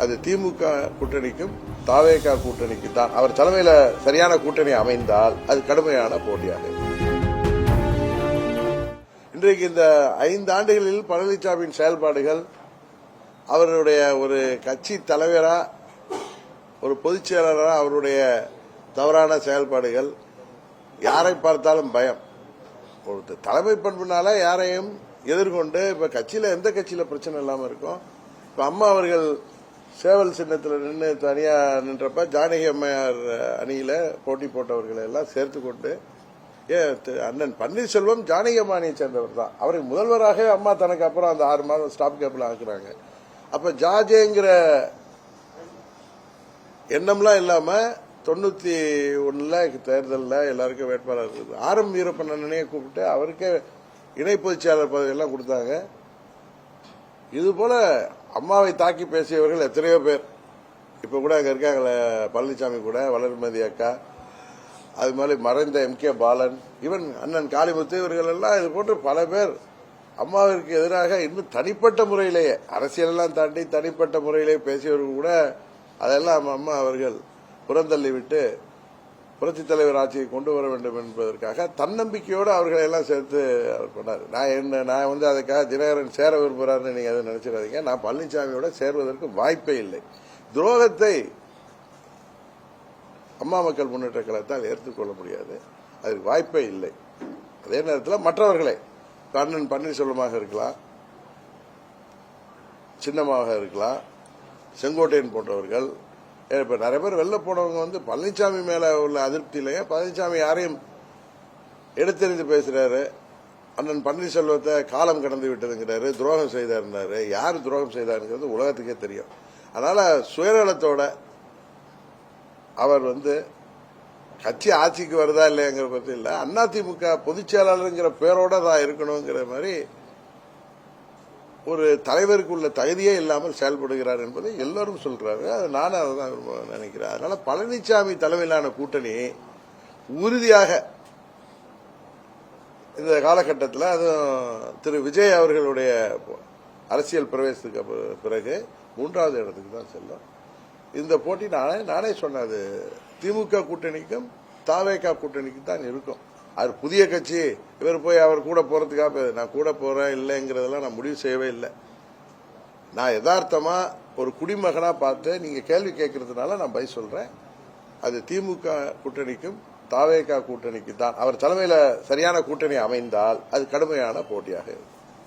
அது திமுக கூட்டணிக்கும் தாவேகா கூட்டணிக்கு தான். அவர் தலைமையில சரியான கூட்டணி அமைந்தால் அது கடுமையான போட்டியாக இன்றைக்கு இந்த ஐந்து ஆண்டுகளில் பழனிசாமியின் செயல்பாடுகள் அவருடைய ஒரு கட்சி தலைவரா ஒரு பொதுச் செயலாளரா அவருடைய தவறான செயல்பாடுகள் யாரை பார்த்தாலும் பயம். ஒரு தலைமை பண்புனால யாரையும் எதிர்கொண்டு இப்ப கட்சியில எந்த கட்சியில பிரச்சனை இல்லாம இருக்கும் இப்ப அம்மா அவர்கள் சேவல் சின்னத்தில் நின்று தனியாக நின்றப்ப ஜானகி அம்மையார் அணியில் போட்டி போட்டவர்களை எல்லாம் சேர்த்து கொண்டு ஏ அண்ணன் பன்னீர்செல்வம் ஜானகி அம்மா அணியை சேர்ந்தவர் தான். அவருக்கு முதல்வராக அம்மா தனக்கு அப்புறம் அந்த ஆறு மாதம் ஸ்டாப் கேப்பில் ஆக்குறாங்க. அப்போ ஜாஜேங்கிற எண்ணம்லாம் இல்லாமல் தொண்ணூற்றி ஒன்றில் தேர்தலில் எல்லாருக்கும் வேட்பாளர் இருக்குது. ஆரம் வீரப்பன் அண்ணனையே கூப்பிட்டு அவருக்கே இணை பொதுச்செயலாளர் பதவியெல்லாம் கொடுத்தாங்க. இது போல அம்மாவை தாக்கி பேசியவர்கள் எத்தனையோ பேர். இப்ப கூட அங்க இருக்காங்களே பழனிசாமி கூட வளர்மதி அக்கா அது மாதிரி மறைந்த எம் கே பாலன் ஈவன் அண்ணன் காளிமுத்து இவர்கள் எல்லாம் இது போன்று பல பேர் அம்மாவிற்கு எதிராக இன்னும் தனிப்பட்ட முறையிலேயே அரசியலெல்லாம் தாண்டி தனிப்பட்ட முறையிலே பேசியவர்கள் கூட அதெல்லாம் அம்மா அவர்கள் புறந்தள்ளி விட்டு புரட்சித் தலைவர் ஆட்சியை கொண்டு வர வேண்டும் என்பதற்காக தன்னம்பிக்கையோடு அவர்களை எல்லாம் சேர்த்து அவர் பண்ணார். நான் என்ன நான் வந்து அதுக்காக தினகரன் சேர விரும்புகிறார்னு நீங்கள் அதை நினைச்சிடாதீங்க. நான் பழனிசாமியோட சேர்வதற்கு வாய்ப்பே இல்லை. துரோகத்தை அம்மா மக்கள் முன்னேற்ற கழகத்தால் ஏற்றுக்கொள்ள முடியாது. அதுக்கு வாய்ப்பே இல்லை. அதே நேரத்தில் மற்றவர்களை கண்ணன் பன்னீர்செல்வமாக இருக்கலாம் சின்னமாக இருக்கலாம் செங்கோட்டையன் போன்றவர்கள் இப்ப நிறைய பேர் வெளில போனவங்க வந்து பழனிசாமி மேல உள்ள அதிருப்தியிலேயே பழனிசாமி யாரையும் எடுத்தெறிந்து பேசுறாரு. அண்ணன் பன்னீர்செல்வத்தை காலம் கடந்து விட்டதுங்கிறாரு துரோகம் செய்தாருன்னாரு. யார் துரோகம் செய்தாருங்கிறது உலகத்துக்கே தெரியும். அதனால சுயநலத்தோட அவர் வந்து கட்சி ஆட்சிக்கு வருதா இல்லையாங்கிற பற்றி இல்லை. அதிமுக பொதுச் செயலாளருங்கிற பேரோட தான் இருக்கணுங்கிற மாதிரி ஒரு தலைவருக்கு உள்ள தகுதியே இல்லாமல் செயல்படுகிறார் என்பதை எல்லாரும் சொல்றாங்க. அது நானும் அதை தான் விரும்ப- நினைக்கிறேன். அதனால் பழனிசாமி தலைமையிலான கூட்டணி உறுதியாக இந்த காலகட்டத்தில் அதுவும் திரு விஜய் அவர்களுடைய அரசியல் பிரவேசத்துக்கு பிறகு மூன்றாவது இடத்துக்கு தான் செல்லும். இந்த போட்டி நானே நானே சொன்னது திமுக கூட்டணிக்கும் தாவேகா கூட்டணிக்கும் தான் இருக்கும். அவர் புதிய கட்சி இவர் போய் அவர் கூட போறதுக்காக நான் கூட போறேன் இல்லைங்கிறதெல்லாம் நான் முடிவு செய்யவே இல்லை. நான் யதார்த்தமா ஒரு குடிமகனா பார்த்து நீங்க கேள்வி கேட்கறதுனால நான் பதில் சொல்றேன். அது திமுக கூட்டணிக்கும் தாவேகா கூட்டணிக்கு தான். அவர் தலைமையில சரியான கூட்டணி அமைந்தால் அது கடுமையான போட்டியாக இருக்கும்.